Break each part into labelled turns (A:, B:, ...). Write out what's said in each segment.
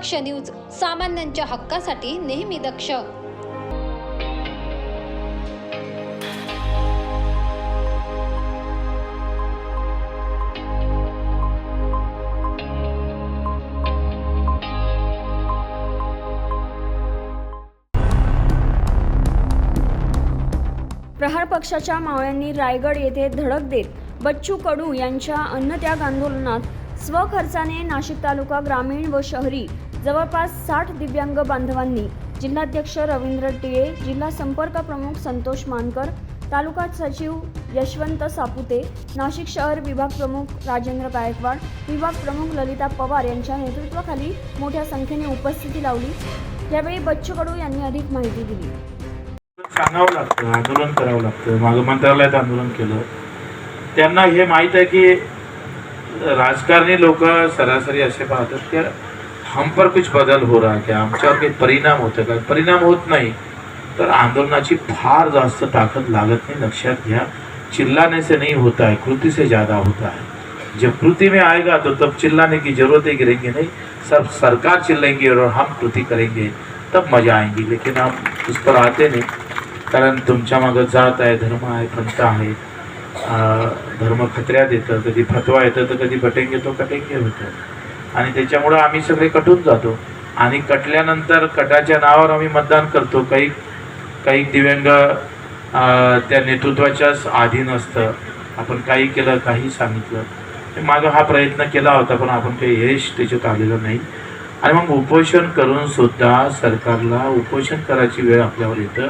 A: दक्ष news सामान्यांच्या हक्कासाठी नेहमी दक्ष.
B: प्रहार पक्षाच्या मावळ्यांनी रायगड येथे धडक देत बच्चू कडू यांच्या अन्नत्याग आंदोलनात स्वखर्चाने नाशिक तालुका ग्रामीण व शहरी जवळपास साठ दिव्यांग बांधवांनी जिल्हाध्यक्ष रवींद्र टिळे जिल्हा संपर्क प्रमुख संतोष मानकर तालुका सचिव यशवंत सापुते नाशिक शहर विभाग प्रमुख राजेंद्र गायकवाड विभाग प्रमुख ललिता पवार यांच्या नेतृत्वाखाली मोठ्या संख्येने उपस्थिती लावली. यावेळी बच्चू कडू यांनी अधिक माहिती दिली.
C: सांगावं लागतं आंदोलन करावं लागतं. मागं मंत्रालयात आंदोलन केलं. त्यांना हे माहीत आहे की राजकारणी लोक सरासरी असे पाहतात त्या हम पर कुछ बदल हो रहा है क्या? आमच्यावर काही परिणाम होतं का। परिणाम होत नाही। तर आंदोलनाची फार जास्त ताकद लागत नाही. लक्षात घ्या. चिल्लाने से नहीं होता है कृति से ज़्यादा होता है. जब कृति में आएगा तो तब चिल्लाने की जरूरत ही गिरेंगे नहीं। सब सरकार चिल्लेंगे और हम कृति करेंगे तब मजा आएंगी। लेकिन हम उस पर आते नहीं। कारण तुमच्या मागं जात आहे धर्म आहे पंथ आहे. धर्म खतऱ्यात येतं कधी फतवा येतं तर कधी बटेंगे तो कटेंगे होतं आणि त्याच्यामुळं आम्ही सगळे कटून जातो. आणि कटल्यानंतर कटाच्या नावावर आम्ही मतदान करतो. काही काही दिव्यांग त्या नेतृत्वाच्याच अधीन असतं. आपण काही केलं काही सांगितलं. मागं हा प्रयत्न केला होता पण आपण काही यश त्याच्यात आलेलं नाही. आणि मग उपोषण करून सुद्धा सरकारला उपोषण करायची वेळ आपल्यावर येतं.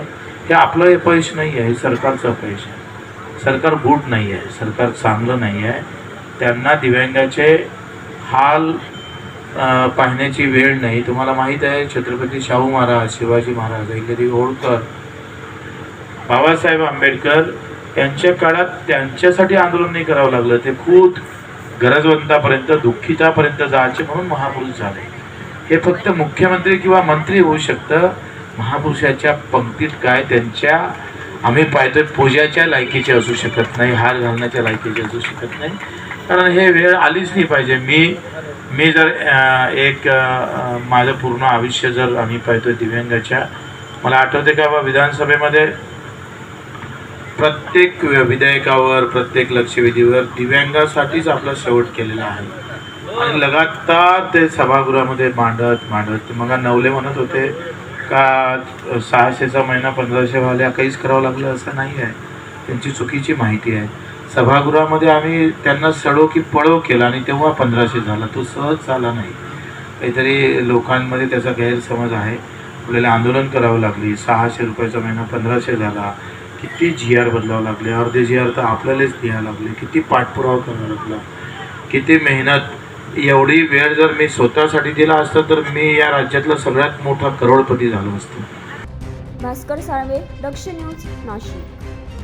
C: हे आपलं अपयश नाही आहे सरकारचं अपयश आहे. सरकार गुड नाही आहे सरकार चांगलं नाही आहे. त्यांना दिव्यांगाचे हाल पाहण्याची वेळ नाही. तुम्हाला माहीत आहे छत्रपती शाहू महाराज शिवाजी महाराज ऐकरी होळकर बाबासाहेब आंबेडकर यांच्या काळात त्यांच्यासाठी आंदोलन नाही करावं लागलं. ते खूप गरजवंतापर्यंत दुःखितापर्यंत जायचे म्हणून महापुरुष झाले. हे फक्त मुख्यमंत्री किंवा मंत्री होऊ शकतं. महापुरुषाच्या पंक्तीत काय त्यांच्या आम्ही पाहतोय पूजाच्या लायकीचे असू शकत नाही हार घालण्याच्या लायकीचे असू शकत नाही. कारण हे वेळ आलीच नाही पाहिजे. मी मी जर एक माझं पूर्ण आयुष्य जर आम्ही पाहतोय दिव्यांगाच्या मला आठवते का बा विधानसभेमध्ये प्रत्येक विधेयकावर प्रत्येक लक्षवेधीवर दिव्यांगासाठीच आपला शेवट केलेला आहे. आणि लगातार ते सभागृहामध्ये मांडत मांडत मग नवले म्हणत होते का सहाशेचा महिना पंधराशे व्हायला काहीच करावं लागलं असं नाही आहे. त्यांची चुकीची माहिती आहे. सभागृहामध्ये आम्ही त्यांना सडो की पळो केला आणि तेव्हा पंधराशे झाला. तो सहज झाला नाही. काहीतरी लोकांमध्ये त्याचा गैरसमज आहे. आपल्याला आंदोलन करावं लागली. सहाशे रुपयाचा महिना पंधराशे झाला. किती जी आर बदलावं लागले. अर्धे जी आर तर आपल्यालाच लिहायला लागले. किती पाठपुरावा करावा लागला. किती मेहनत. एवढी वेळ जर मी स्वतःसाठी दिला असता तर मी या राज्यातला सगळ्यात मोठा करोडपती झालो असतो.
B: भास्कर साळवे दक्ष न्यूज नाशिक.